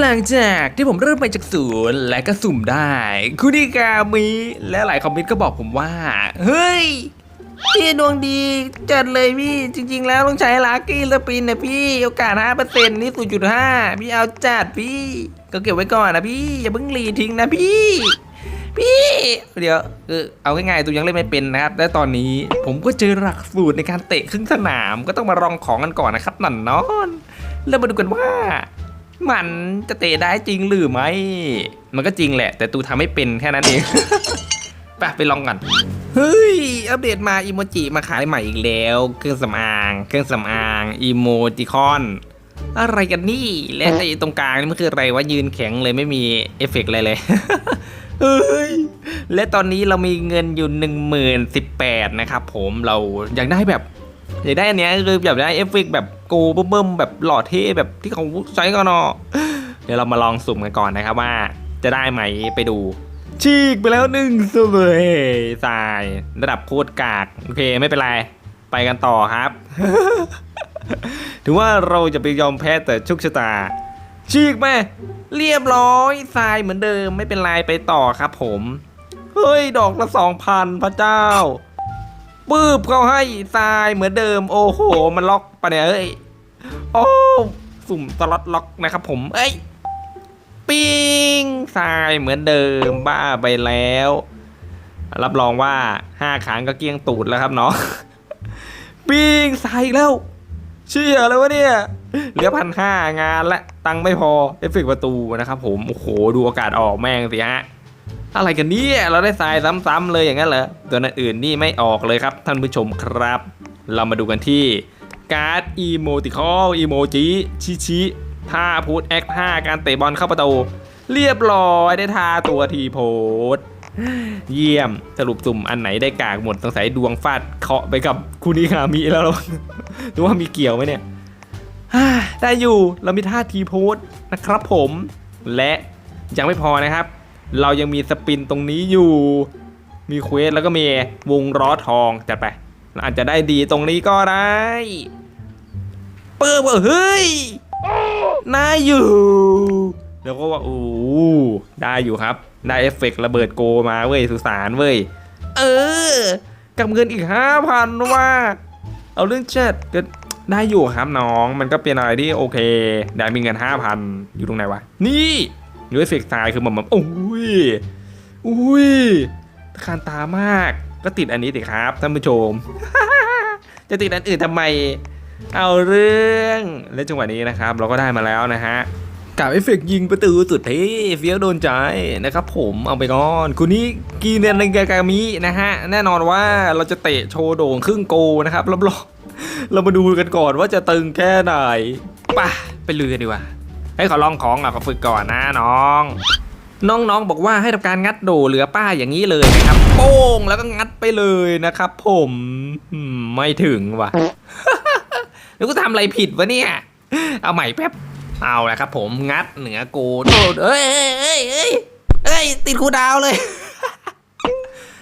หลังจากที่ผมเริ่มไปจากศูนย์และก็สุ่มได้ คุณิกามีและหลายคอมเมนต์ก็บอกผมว่า เฮ้ย พี่ดวงดีจัดเลยพี่ จริง ๆ แล้วต้องใช้ลัคกี้สปินนะพี่ โอกาส 5%นี่ 0.5 พี่เอาจัดพี่ ก็เก็บไว้ก่อนนะพี่ อย่าเพิ่งรีทิ้งนะพี่ พี่ เดี๋ยวคือเอาง่ายๆตัวยังเล่นไม่เป็นนะครับ และตอนนี้ผมก็เจอหลักสูตรในการเตะครึ่งสนามก็ต้องมาลองของกันก่อนนะครับนันนอน แล้วมาดูกันว่า มันจะเตะได้จริงหรือไม่ มันก็จริงแหละ แต่ตูทำไม่เป็นแค่นั้นเองไปไปลองกัน เฮ้ย อัปเดตมาอีโมจิมาขายใหม่อีกแล้ว เครื่องสำอาง เครื่องสำอางอีโมจิคอน อะไรกันนี่ และไอ้ตรงกลางนี่มันคืออะไรวะยืนแข็งเลยไม่มีเอฟเฟกต์อะไรเลยเฮ้ย และตอนนี้เรามีเงินอยู่ 1 0 0 0 0นะครับผมเราอยากได้แบบ อยากได้อันเนี้ยคืออยากได้เอฟเฟกแบบโกเบิ่มแบบหล่อเท่แบบที่เขาใช้กันเนาะเดี๋ยวเรามาลองสุ่มกันก่อนนะครับว่า จะได้ไหมไปดูฉีกไปแล้วหนึ่งสเวยทรายระดับโคตรกากโอเคไม่เป็นไรไปกันต่อครับ ถือว่าเราจะไปยอมแพ้แต่ชุกชะตาฉีกไหมเรียบร้อยทรายเหมือนเดิมไม่เป็นไรไปต่อครับผม เฮ้ย ดอกละสองพันพระเจ้า ปื๊บเขาให้ทรายเหมือนเดิม โอ้โห มันล็อกปะเนี่ยเอ้ยโอ้สุ่มตลอดล็อกนะครับผมเอ้ยปิงทรายเหมือนเดิมบ้าไปแล้ว รับรองว่าห้าครั้งก็เกี้ยงตูดแล้วครับเนาะปิงทรายแล้ว เชี่ยเลยวะเนี่ยเหลือพันห้างานละตังไม่พอเอฟเฟกต์ประตูนะครับผม โอ้โห ดูอากาศออกแม่งสิฮะ อะไรกันเนี่ยเราได้ทรายซ้ำๆเลยอย่างนั้นเหรอตัวนั่นอื่นนี่ไม่ออกเลยครับ ท่านผู้ชมครับ เรามาดูกันที่การ์ดอีโมติคอลอีโมจิชิชิท่าพูดแอคท่าการเตะบอลเข้าประตูเรียบร้อยได้ท่าตัวทีโพสเยี่ยมสรุปสุ่มอันไหนได้กากหมดสงสัยดวงฟาดเคาะไปกับคุนิคามิแล้วหรือว่ามีเกี่ยวไหมเนี่ยได้อยู่เรามีท่าทีโพสนะครับผมและยังไม่พอนะครับ เรายังมีสปินตรงนี้อยู่ มีเควสแล้วก็มีวงล้อทองจัดไปอาจจะได้ดีตรงนี้ก็ได้เปิดว่าเฮ้ยน่าอยู่ แล้วก็ว่าโอ้ได้อยู่ครับ ได้เอฟเฟกต์ระเบิดโกมาเว้ยสุสานเว้ย เออ กับเงินอีกห้าพันว่า เอาเรื่องเช็ดก็ได้อยู่ครับน้อง มันก็เป็นอะไรที่โอเค ได้มีเงินห้าพันอยู่ตรงไหนวะ นี่ ยูเอฟเฟกต์ตายคือแบบแบบโอ้ยอุ้ยตะคานตามาก ก็ติดอันนี้สิครับท่านผู้ชม จะติดอันอื่นทำไม เอาเรื่องและจังหวะนี้นะครับ เราก็ได้มาแล้วนะฮะกับเอฟเฟกต์ยิงประตูสุดเท่เฟี้ยวโดนใจนะครับผมเอาไปก่อนคุณนี่กีเนนในกามินะฮะ แน่นอนว่าเราจะเตะโชว์โด่งครึ่งโกนะครับรับรองเรามาดูกันก่อนว่าจะตึงแค่ไหนป่ะไปลือกันดีกว่า ให้ขอลองของอะขอฝึกก่อนนะน้อง น้องๆบอกว่าให้ทำการงัดโดเหลือป้าอย่างนี้เลยนะครับโป้งแล้วก็งัดไปเลยนะครับ ผมไม่ถึงว่ะแล้วก็ทำอะไรผิดวะเนี่ย เอาใหม่แป๊บเอาละครับ ผมงัดเหนือโกโดดเอ้ยเอ้ยเอ้ยเอ้ยติดคูดาวเลย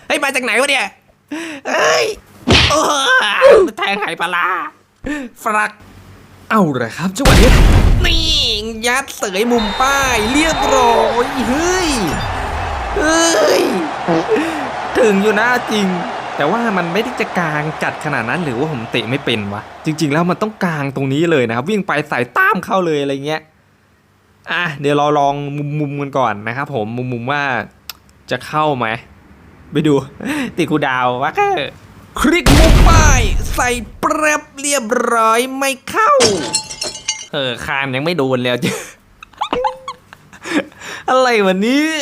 เฮ้ยมาจากไหนวะเนี่ยเอ้ยโอ้แทงไหปลาฟรัก เอาละครับจังหวะนี้นี่ยัดเสยมุมป้ายเรียบร้อยเฮ้ยเฮ้ยถึงอยู่นะจริง แต่ว่ามันไม่ได้จะกลางจัดขนาดนั้นหรือว่าผมเตะไม่เป็นวะจริง ๆ แล้วมันต้องกลางตรงนี้เลยนะครับ วิ่งไปใส่ต้ามเข้าเลยอะไรเงี้ยอะเดี๋ยวเราลองมุมๆกันก่อนนะครับผมมุมๆว่าจะเข้าไหมไปดู ติคูดาววะก็ คลิกมุมป้ายใส่แปรบเรียบร้อยไม่เข้า เออคานยังไม่โดนแล้วจ้ะอะไรวะเนี่ย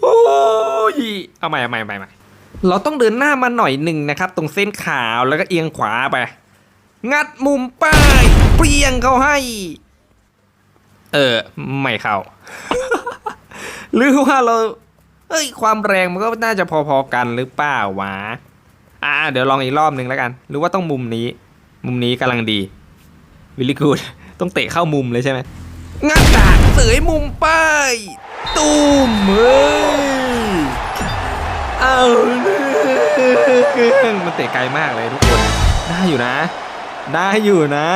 โอ้ยเอาใหม่เอาใหม่เอาใหม่เอาใหม่เราต้องเดินหน้ามาหน่อยหนึ่งนะครับ ตรงเส้นขาวแล้วก็เอียงขวาไป งัดมุมป้ายเปรียงเขาให้ เออ ไม่เข้า หรือว่าเราเอ้ย ความแรงมันก็น่าจะพอๆกันหรือเปล่าวะ อ่าเดี๋ยวลองอีกรอบหนึ่งแล้วกัน หรือว่าต้องมุมนี้ มุมนี้กำลังดีวิลลี่กูดต้องเตะเข้ามุมเลยใช่ไหมงัดดาดเสยมุมป้ายตูมเฮ้ยเอาเรื่องมันเตะไกลมากเลยทุกคน ได้อยู่นะ ได้อยู่นะ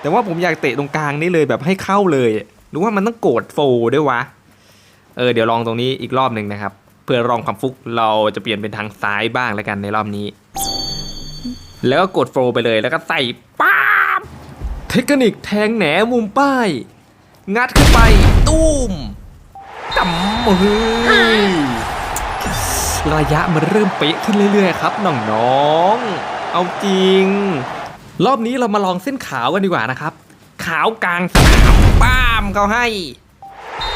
แต่ว่าผมอยากเตะตรงกลางนี่เลยแบบให้เข้าเลยดรือว่ามันต้องโกดโฟด้วยวะ เออเดี๋ยวลองตรงนี้อีกรอบหนึ่งนะครับ เพื่อลองความฟุกเราจะเปลี่ยนเป็นทางซ้ายบ้างแล้วกันในรอบนี้ แล้วก็กดโฟไปเลยแล้วก็ใส่ป้าบเทคนิคแทงแหนมุมป้าย งัดขึ้นไป ตุ้มจำมือระยะมันเริ่มเป๊ะขึ้นเรื่อยๆครับน้องๆเอาจริง รอบนี้เรามาลองเส้นขาวกันดีกว่านะครับ ขาวกลางสนามป้ามเขาให้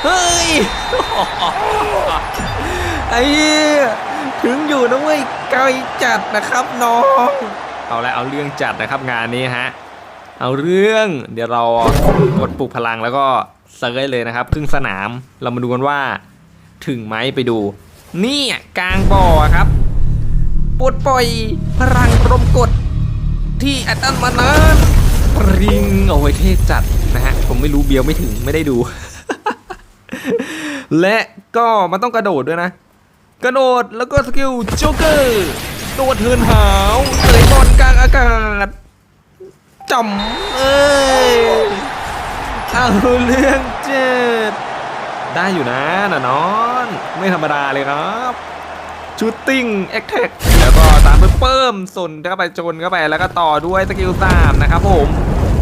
เฮ้ย ไอ้ถึงอยู่นะเว้ยไกลจัดนะครับน้องเอาละเอาเรื่องจัดนะครับงานนี้ฮะเอาเรื่องเดี๋ยวเรากดปลุกพลังแล้วก็เซร์ชเลยนะครับครึ่งสนามเรามาดูกันว่า ถึงไหมไปดู นี่อะกลางบ่อครับปลดปล่อยพลังลมกด ที่อัตมานานปริงเอาไว้เทจัดนะฮะผมไม่รู้เบียวไม่ถึงไม่ได้ดู และก็มันต้องกระโดดด้วยนะ กระโดดแล้วก็สกิลโจ๊กเกอร์โดดเทินหาวเตะบอลกลางอากาศจำเอ้ยเอาเรื่องเจ็ดได้อยู่นะน่ะนอนไม่ธรรมดาเลยครับชูตติ้งแอคแท็กแล้วก็ตามด้วยเพิ่มส่วนเข้าไปจนเข้าไปแล้วก็ต่อด้วยสกิลสามนะครับผม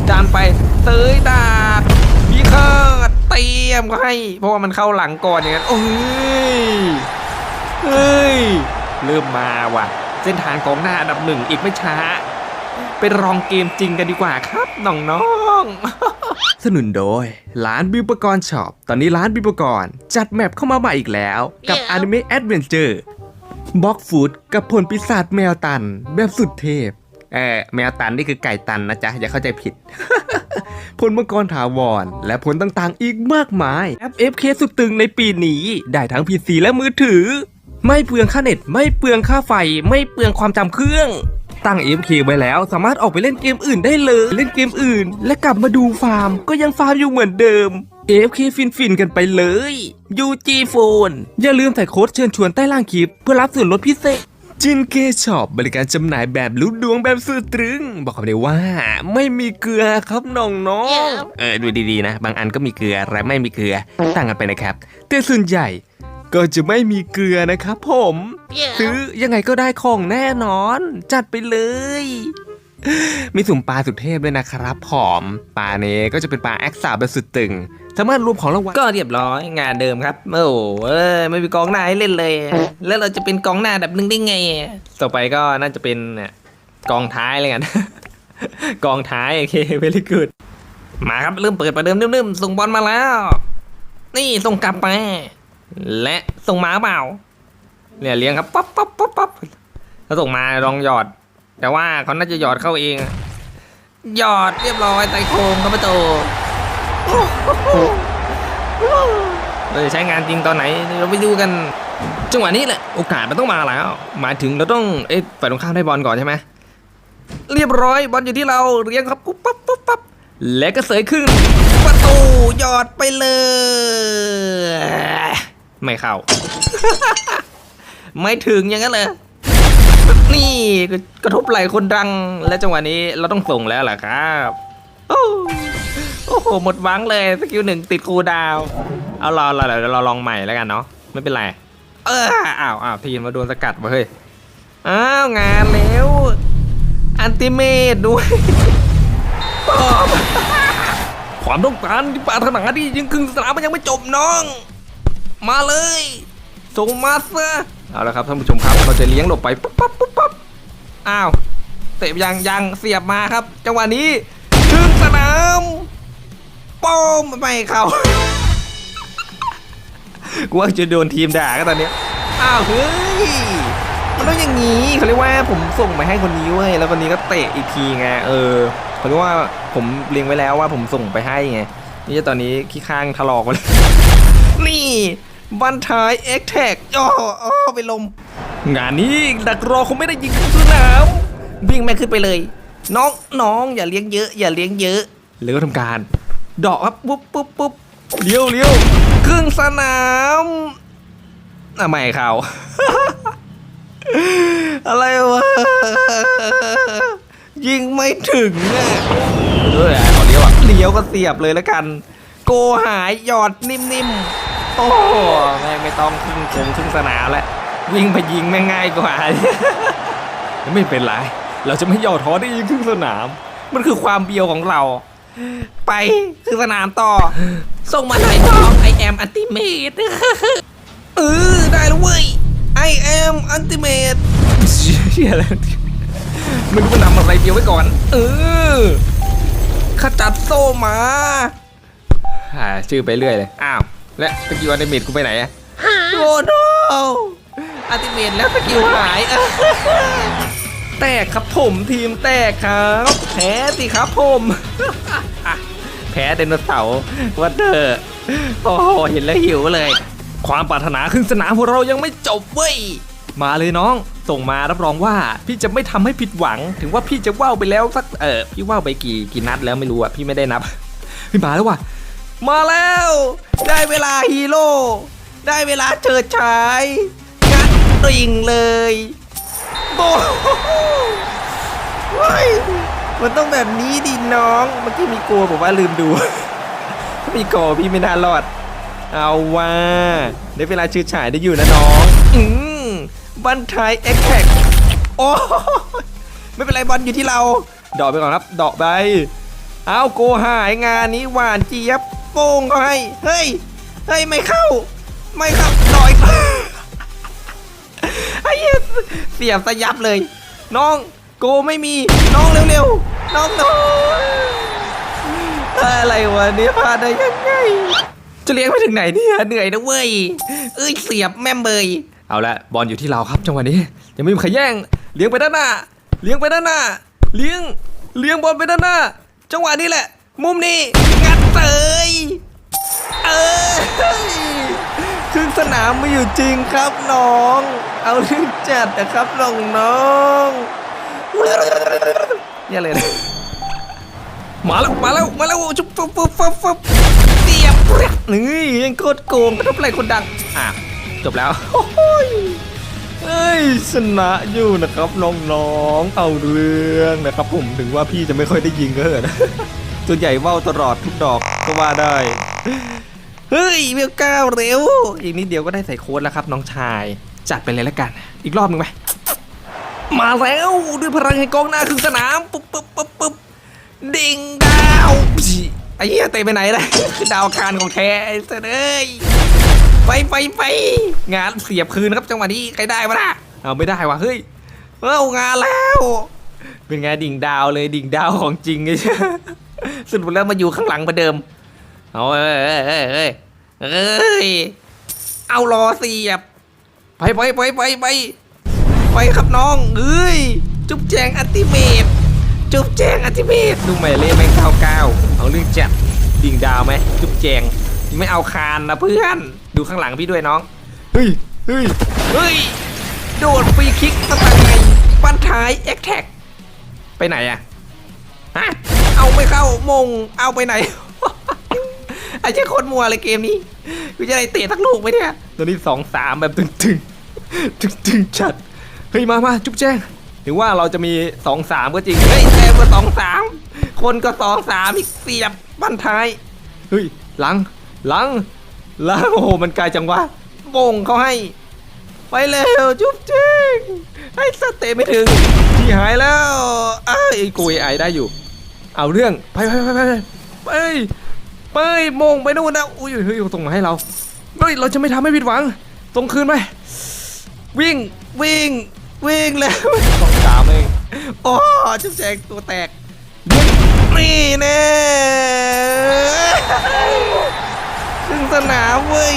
จานไปเตยดาบพี่ข้าเตรียมก็ให้ เพราะว่ามันเข้าหลังก่อนอย่างนั้นโอ้ย เฮ้ย เริ่มมาว่ะ เส้นทางกองหน้าอันดับหนึ่งอีกไม่ช้า ไปลองเกมจริงกันดีกว่าครับ น้องๆ สนุนโดย ร้านบิวปกรณ์ช็อป ตอนนี้ร้านบิวปกรณ์จัดแมปเข้ามาใหม่อีกแล้ว กับ Anime Adventure บล็อกฟูดกับผลปีศาจแมวตัน แบบสุดเทพเออแมวตันนี่คือไก่ตันนะจ๊ะ อย่าเข้าใจผิด ผลมังกรถาวร และผลต่างๆอีกมากมายแอป FK สุดตึงในปีนี้ ได้ทั้ง PC และมือถือ ไม่เปลืองค่าเน็ต ไม่เปลืองค่าไฟ ไม่เปลืองความจำเครื่อง ตั้ง FK ไว้แล้ว สามารถออกไปเล่นเกมอื่นได้เลย เล่นเกมอื่น และกลับมาดูฟาร์ม ก็ยังฟาร์มอยู่เหมือนเดิม AFK ฟินฟินๆกันไปเลย UG Phone อย่าลืมใส่โค้ดเชิญชวนใต้ล่างคลิป เพื่อรับส่วนลดพิเศษจินเกช็อปบริการจำหน่ายแบบลุ้ดวงแบบสุดตรึง บอกคำเดียวว่า ไม่มีเกลือครับน้องๆเออดูดีๆนะ บางอันก็มีเกลือและไม่มีเกลือต่างกันไปนะครับ แต่ส่วนใหญ่ ก็จะไม่มีเกลือนะครับผม ซื้อยังไงก็ได้ของแน่นอน จัดไปเลย มีสุ่มปลาสุดเทพด้วยนะครับผอมปลาเนี้ก็จะเป็นปลาแอคซาแบบสุดตึงสามารถรวมของรางวัลก็เรียบร้อยงานเดิมครับโอ้โหเอ้ยไม่มีกองหน้าให้เล่นเลย แล้วเราจะเป็นกองหน้าแบบนึงได้ไง ต่อไปก็น่าจะเป็นเนี่ยกองท้ายเลยกันกองท้ายโอเค very good มาครับเริ่มเปิดประเดิมนิ่มๆส่งบอลมาแล้ว นี่ส่งกลับไป และส่งมาเปล่าเนี่ยเลี้ยงครับปั๊บปั๊บปั๊บปั๊บแล้วส่งมาลองหยอด แต่ว่าเขาน่าจะหยอดเข้าเอง หยอดเรียบร้อยไตโครงครับประตูเราจะใช้งานจริงตอนไหนเราไปดูกัน จังหวะนี้แหละโอกาสมันต้องมาแล้วหมายถึงเราต้องเอ๊ะฝ่ายตรงข้ามได้บอลก่อนใช่ไหมเรียบร้อยบอลอยู่ที่เราเรียงครับปุ๊บปั๊บปุ๊บปั๊บและก็เสยขึ้นประตูหยอดไปเลย ไม่เข้า ไม่ถึงอย่างนั้นเลย นี่กระทบไหล่คนดัง และจังหวะนี้เราต้องส่งแล้วล่ะครับ โอ้โห หมดหวังเลยสกิลหนึ่งติดคูดาว เอารอเราเราเราลองใหม่แล้วกันเนาะ ไม่เป็นไร เอออ้าวอ้าวทีมมาโดนสกัดมาเฮ้ย อ้าวงานแล้วอันติเมตด้วยปอบความต้องการที่ปาถนาที่ยิงครึ่งสนามมันยังไม่จบน้อง มาเลยส่งมาซะเอาละครับท่านผู้ชมครับเราจะเลี้ยงหลบไปปุ๊บปั๊บปุ๊บปั๊บอ้าวเตะยังยังเสียบมาครับ จังหวะนี้ถึงสนามป้อมไม่เข้ากูว่าจะโดนทีมด่าก็ตอนเนี้ยอ้าวเฮ้ยมันต้องอย่างนี้เขาเรียกว่าผมส่งไปให้คนนี้เว้ยแล้วคนนี้ก็เตะอีกทีไงเออเขาเรียกว่าผมเลี้ยงไว้แล้วว่าผมส่งไปให้ไงนี่จะตอนนี้ขี้ข้างถลอกมาเลย นี่บันทายเอ็กแท็กอ้ออ้อไปลม งานนี้ดักรอคงไม่ได้ยิงขึ้นสนามวิ่งแม่งขึ้นไปเลย น้องน้องอย่าเลี้ยงเยอะ อย่าเลี้ยงเยอะแล้วก็ทำการเดอกครับปุ๊บปุ๊บปุ๊บเลี้ยวเลี้ยวครึ่งสนามอะไม่เข้าอะไรวะยิงไม่ถึงอะเออเอาเลี้ยวอะเลี้ยวก็เสียบเลยแล้วกัน โกหายหยอดนิ่มๆ โอ้โหแม่ไม่ต้องครึ่งคงครึ่งสนามแล้ววิ่งไปยิงแม่ง่ายกว่า ไม่เป็นไร เราจะไม่ย่อท้อได้ยิงครึ่งสนาม มันคือความเบียวของเรา ไปคือสนามต่อ ส่งมาหน่อยน้องไอแอมอันติเมตเออได้แล้วเว้ย I am ultimate เชี่ยแล้วมันก็นำอะไรเดียวไว้ก่อน เออขจัดโซ่มาอ่าชื่อไปเรื่อยเลย อ้าว และสกิลอันติเมตกูไปไหนอะโอ้โนอันติเมตแล้วสกิลหายแตกครับผมทีมแตกครับแพ้สิครับผมแพ้ไดโนเสาร์วัดเดอร์โอ้โหเห็นแล้วหิวเลย ความปรารถนาครึ่งสนามของเรายังไม่จบเว้ยมาเลยน้อง ส่งมารับรองว่าพี่จะไม่ทำให้ผิดหวัง ถึงว่าพี่จะว่าวไปแล้วสักเออพี่ว่าวไปกี่กี่นัดแล้วไม่รู้อะพี่ไม่ได้นับพี่มาแล้วว่ะ มาแล้ว ได้เวลาฮีโร่ ได้เวลาเฉิดฉายงัดริงเลยโอ้โหเฮ้ยมันต้องแบบนี้ดิน้อง เมื่อกี้มีกลัวผมว่าลืมดูถ้ามีกลัวพี่ไม่น่ารอด เอาว่าได้เวลาชื่อฉายได้อยู่นะน้อง อืมบันทายเอ็กแท็กโอ้ไม่เป็นไรบอลอยู่ที่เรา ดอกไปก่อนครับ ดอกไป เอาโกหายงานนี้หวานเจี๊ยบ โป้งเขาให้ เฮ้ย เฮ้ย ไม่เข้า ไม่เข้าดอยไอ้เหี้ยเสียบสยับเลย น้องโกไม่มี น้องเร็วๆ น้องน้องอะไรวะเนี่ยพลาดได้ยังไง จะเลี้ยงไปถึงไหนเนี่ย เหนื่อยนะเว้ย เอ้ย เสียบแม่มเบย เอาละบอลอยู่ที่เราครับจังหวะนี้ ยังไม่มีใครแย่ง เลี้ยงไปด้านหน้า เลี้ยงไปด้านหน้า เลี้ยง เลี้ยงบอลไปด้านหน้า จังหวะนี้แหละ มุมนี้งัด เตยเออครึ่งสนามไม่อยู่จริงครับน้อง เอาเรื่องจัดนะครับน้องน้องอย่าเลยนะมาแล้วมาแล้วมาแล้วจุ๊บฟุบฟุบฟุบฟุบเสียบนี่ยังโคตรโกงทบไหล่คนดังอะจบแล้วโอ้ยเอ้ยชนะอยู่นะครับน้องๆเอาเรื่องนะครับ ผมถึงว่าพี่จะไม่ค่อยได้ยิงก็เถอะ ส่วนใหญ่ว่าวตลอดทุกดอกก็ว่าได้ เฮ้ยเวลก้าวเร็ว อีกนิดเดียวก็ได้ใส่โค้ดแล้วครับน้องชาย จัดไปเลยแล้วกัน อีกรอบหนึ่งไหมมาแล้วด้วยพลังแห่งกองหน้าครึ่งสนามปุ๊บปุ๊บปุ๊บปุ๊บดิ่งดาวไอ้เหี้ยเตะไปไหนล่ะคือดาวอังคารของแท้ไอ้เสยเอ้ยไปไปไปงานเสียบคืนครับจังหวะนี้ใครได้มาล่ะเอาไม่ได้ว่ะเฮ้ยเอางานแล้ว เป็นไงดิ่งดาวเลยดิ่งดาวของจริงไอ้เชี่ย สุดแล้วมาอยู่ข้างหลังเหมือนเดิมเอาเอ้ยเอ้ยเอ้ยเอ้ยเอ้ยเอารอเสียบไปไปไปไปไปไปครับน้องเอ้ยจุ๊บแจงอัลติเมทจุ๊บแจงอัลติเมทดูหมายเลขแม่งเก้าเก้าเอาเรื่องจัดดิ่งดาวไหมจุ๊บแจงไม่เอาคานนะเพื่อนดูข้างหลังพี่ด้วยน้องเฮ้ยเฮ้ยเฮ้ยโดดฟรีคิกสไตล์ไงปั้นท้ายแอคแท็กไปไหนอะฮะ เอาไม่เข้ามงเอาไปไหน ไอ้เจ้าโคนมัวเลยเกมนี้กูจะได้เตะทักลูกไหมเนี่ยตัวนี้สองสามแบบตึงตึงตึงตึงๆจัดเฮ้ยมามาจุ๊บแจ้ง ถึงว่าเราจะมีสองสามก็จริงเฮ้ยแต่ก็สองสามคนก็สองสามอีกเสียบบันท้ายเฮ้ยหลังหลังหลังโอ้โหมันไกลจังวะโป่งเขาให้ ไปเร็วจุ๊บแจ้งให้สเตะไม่ถึงที่หายแล้วอ้ายไอ้กุยไอได้อยู่ เอาเรื่องไปไปไปไปไปไปโมงไปนู่นนะอุ้ยเฮ้ยส่งมาให้เราเฮ้ยเราจะไม่ทำให้ผิดหวังส่งคืนไปวิ่งวิ่งวิ่งแล้วสองสามเองโอ้จุ๊บแจงตัวแตกนี่แน่ถึงสนามเว้ย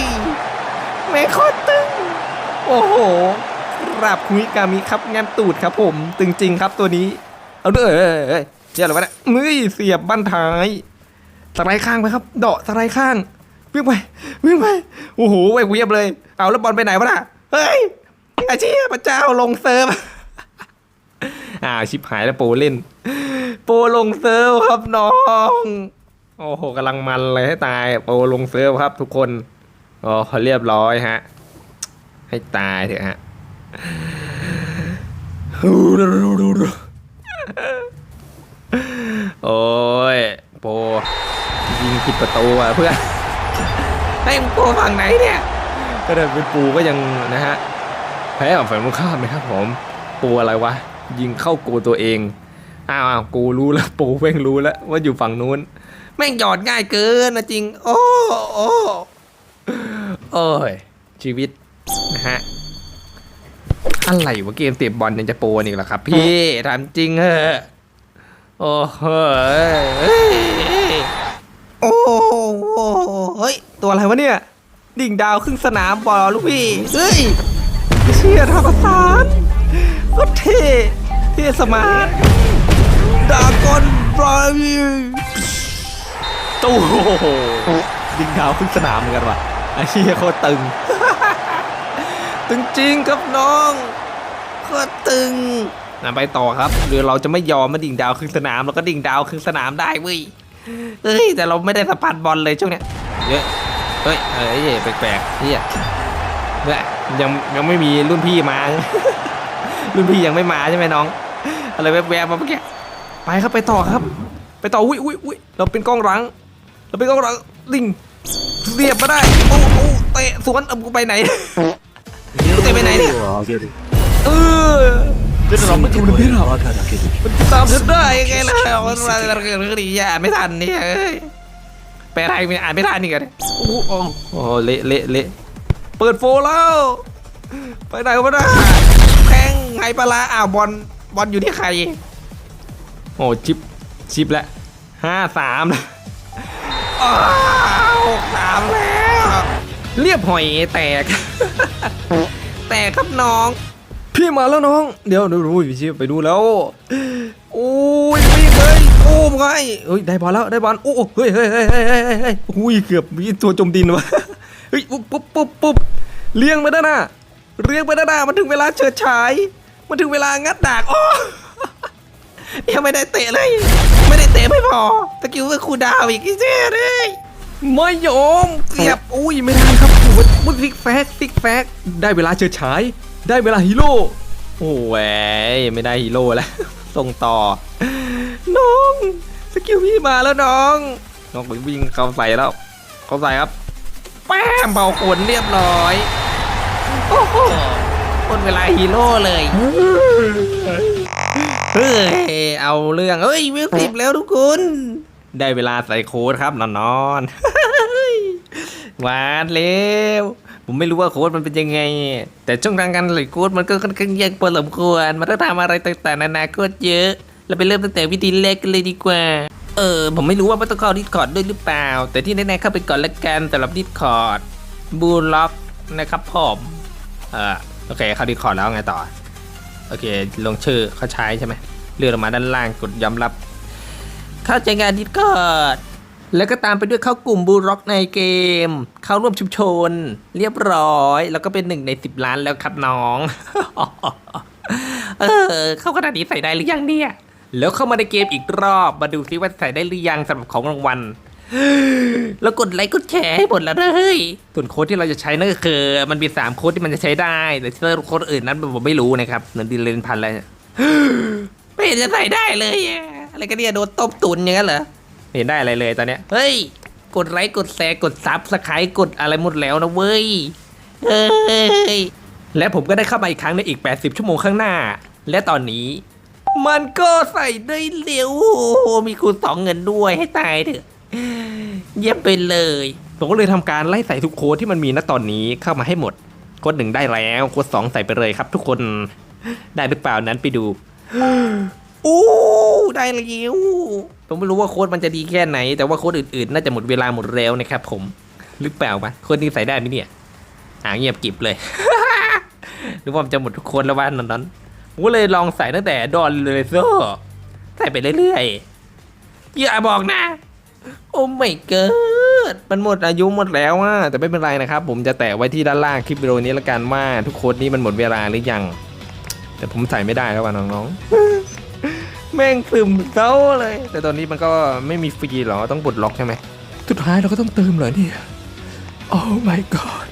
ไม่โคตรตึง โอ้โหรับคุยกามิครับแงมตูดครับผม ตึงจริงครับตัวนี้ เอาด้วยเอ้ยเอ้ย เจ้าอะไรวะเนี่ยมือเสียบบั้นท้ายสไลด์ข้างไปครับ เดาะสไลด์ข้างวิ่งไปวิ่งไปโอ้โหเว้ยเวียบเลย เอาแล้วบอลไปไหนวะน่ะเฮ้ยอาชีพพระเจ้าลงเซิร์ฟอ่าวชิบหายแล้วโปเล่น โปลงเซิร์ฟครับน้องโอ้โหกำลังมันเลยให้ตายโปลงเซิร์ฟครับ ทุกคนอ๋อเรียบร้อยฮะ ให้ตายเถอะฮะ โอ้ย โปร ยิง ผิดประตูอะเพื่อนให้มึงโปรฝั่งไหนเนี่ยก็เดินเป็นปูก็ยังนะฮะแพ้กับฝ่ายตรงข้ามนะครับผมปูอะไรวะยิงเข้ากูตัวเองอ้าวอ้าวกูรู้แล้วปูแม่งรู้แล้วว่าอยู่ฝั่งนู้นแม่งหยอดง่ายเกินนะจริง โอ้โอ้โอ้ยชีวิตนะฮะอะไรวะเกมเตะบอลยังจะโปรอีกเหรอครับ พี่ถามจริงเหอะโอ้โหเฮ้ย โอ้โหเฮ้ย ตัวอะไรวะเนี่ย ดิ่งดาวครึ่งสนามบอลลูกพี่ เฮ้ยเชี่ยทำประสานก็เท่เท่สมาร์ทดากอนบรายตู้โอ้โหดิ่งดาวครึ่งสนามเหมือนกันว่ะไอ้เชี่ยโคตรตึง ตึงจริงครับน้องโคตรตึงนะไปต่อครับหรือเราจะไม่ยอมมาดิ่งดาวครึ่งสนาม แล้วก็ดิ่งดาวครึ่งสนามได้เว้ย เฮ้ยแต่เราไม่ได้สปาร์ตบอลเลยช่วงเนี้ยเยอะเฮ้ยเฮ้ยแปลกๆเฮียเนี่ยยังยังไม่มีรุ่นพี่มา รุ่นพี่ยังไม่มาใช่ไหมน้อง อะไรแวบๆมาเมื่อกี้ไปครับไปต่อครับ ไปต่ออุ้ยอุ้ยอุ้ยเราเป็นกล้องรัง เราเป็นกล้องรังลิงเสียบมาได้โอ้โอ้เตะสวนเอาไปไหนเตะไปไหนเนี่ยเออ เป็นเราไม่ถูกเลยหรอกมันตามฉันได้ยังไงล่ะมันมาเรื่องนี้อ่ไม่ทันเนี่ยแปลไทไมันอ่านไม่ทันนี่กันโอ้โหเละเละเละเปิดโฟแล้ว ไปไหนวะนะแทงไงปลาอ่าวบอลบอลอยู่ที่ใคร โอ้ชิปชิปแล้วห้าสามนะหกสามแล้ว เรียบหอยแตก แตกครับน้อง พี่มาแล้วน้อง เดี๋ยวเดี๋ยวพี่ชิปไปดูแล้ว โอ้ยวิ่งเลยโอ้มไงเฮ้ยได้บอลแล้วได้บอลโอ้เฮ้ยเฮ้ยเฮ้ยเฮ้ยเฮ้ยเฮ้ยเฮ้ยอุ้ยเกือบมีตัวจมดินวะเฮ้ยปุ๊บปุ๊บปุ๊บปุ๊บเลี้ยงไปด้านหน้าเลี้ยงไปด้านหน้ามันถึงเวลาเฉิดฉาย มันถึงเวลางัดดากโอ้ยังไม่ได้เตะเลย ไม่ได้เตะไม่พอตะกี้ว่าครูดาวอีกเจ๊เลยไม่ยอมเกือบอุ้ยไม่ได้ครับโอ้ยมุดฟิกแฟกฟิกแฟกได้เวลาเฉิดฉาย ได้เวลาฮีโร่โอ้แหวยไม่ได้ฮีโร่แล้ว ส่งต่อ น้อง สกิลพี่มาแล้วน้อง น้องไปวิ่งเข้าใส่แล้ว เข้าใส่ครับแป้มเบาขนเรียบร้อยโอ้โหหมดเวลาฮีโร่เลยเฮ้ยเอาเรื่องเฮ้ยวิวสิบแล้วทุกคน ได้เวลาใส่โค้ดครับนอนนอนๆหวานเร็ว ผมไม่รู้ว่าโค้ดมันเป็นยังไง แต่ช่องทางการใส่โค้ดมันก็ค่อนข้างยากพอสมควร มันต้องทำอะไรต่างๆนานาโคตรเยอะ เราไปเริ่มตั้งแต่วิธีแรกกันเลยดีกว่า เออ ผมไม่รู้ว่ามันต้องเข้าดิสคอร์ดด้วยหรือเปล่า แต่ที่แน่ๆเข้าไปก่อนละกันสำหรับดิสคอร์ดบูล็อกนะครับผมเออโอเค เข้าดิสคอร์ดแล้วไงต่อ โอเค ลงชื่อเขาใช้ใช่ไหมเลื่อนลงมาด้านล่างกดยอมรับ เข้าใจงานดิสคอร์ด แล้วก็ตามไปด้วยเข้ากลุ่มบูร็อกในเกม เข้าร่วมชุมชน เรียบร้อย แล้วก็เป็นหนึ่งในสิบล้านแล้วครับน้อง เออ เข้าขนาดนี้ใส่ได้หรือยังเนี่ย แล้วเข้ามาในเกมอีกรอบ มาดูซิว่าใส่ได้หรือยังสำหรับของรางวัลแล้วกดไลค์กดแชร์ให้หมดแล้วนะเฮ้ยส่วนโค้ดที่เราจะใช้นั่นก็คือ มันมี3โค้ดที่มันจะใช้ได้ แต่ที่โค้ดอื่นนั้นผมไม่รู้นะครับเงินดีเลนพันแล้วไม่เห็นจะใส่ได้เลย อะอะไรกันเนี่ยโดนต้มตุนอย่างนั้นเหรอ ไม่เห็นได้อะไรเลยตอนเนี้ย เฮ้ย กดไลค์ กดแชร์ กดซับสไครต์กดอะไรหมดแล้วนะเว้ย เฮ้ย และผมก็ได้เข้ามาอีกครั้งในอีก 80 ชั่วโมงข้างหน้า และตอนนี้ มันก็ใส่ได้เร็วโอ้โหมีคูณสองเงินด้วยให้ตายเถอะ เยี่ยมไปเลย ผมก็เลยทำการไล่ใส่ทุกโค้ดที่มันมีณตอนนี้เข้ามาให้หมด โค้ดหนึ่งได้แล้ว โค้ดสองใส่ไปเลยครับ ทุกคน ได้หรือเปล่านั้นไปดู อู้ได้แล้วผมไม่รู้ว่าโค้ดมันจะดีแค่ไหน แต่ว่าโค้ดอื่นๆ น่าจะหมดเวลาหมดแล้วนะครับผมหรือเปล่าวะโค้ดนี้ใส่ได้ไหมเนี่ยอ่าเงียบกิบเลยหรือว่ามันจะหมดทุกคนแล้วว่านั้นนั้นผมก็เลยลองใส่ตั้งแต่ดอนเลยโซ่ใส่ไปเรื่อยๆอย่าบอกนะ โอ้ไม่เกิดมันหมดอายุหมดแล้วอะแต่ไม่เป็นไรนะครับ ผมจะแตะไว้ที่ด้านล่างคลิปวิดีโอนี้ละกันว่าทุกโค้ดนี้มันหมดเวลาหรือยัง แต่ผมใส่ไม่ได้แล้วว่ะน้องๆ แม่งซึมเศร้าเลย แต่ตอนนี้มันก็ไม่มีฟรีหรอ ต้องปลดล็อกใช่ไหมสุดท้ายเราก็ต้องเติมเหรอเนี่ยโอ้ my god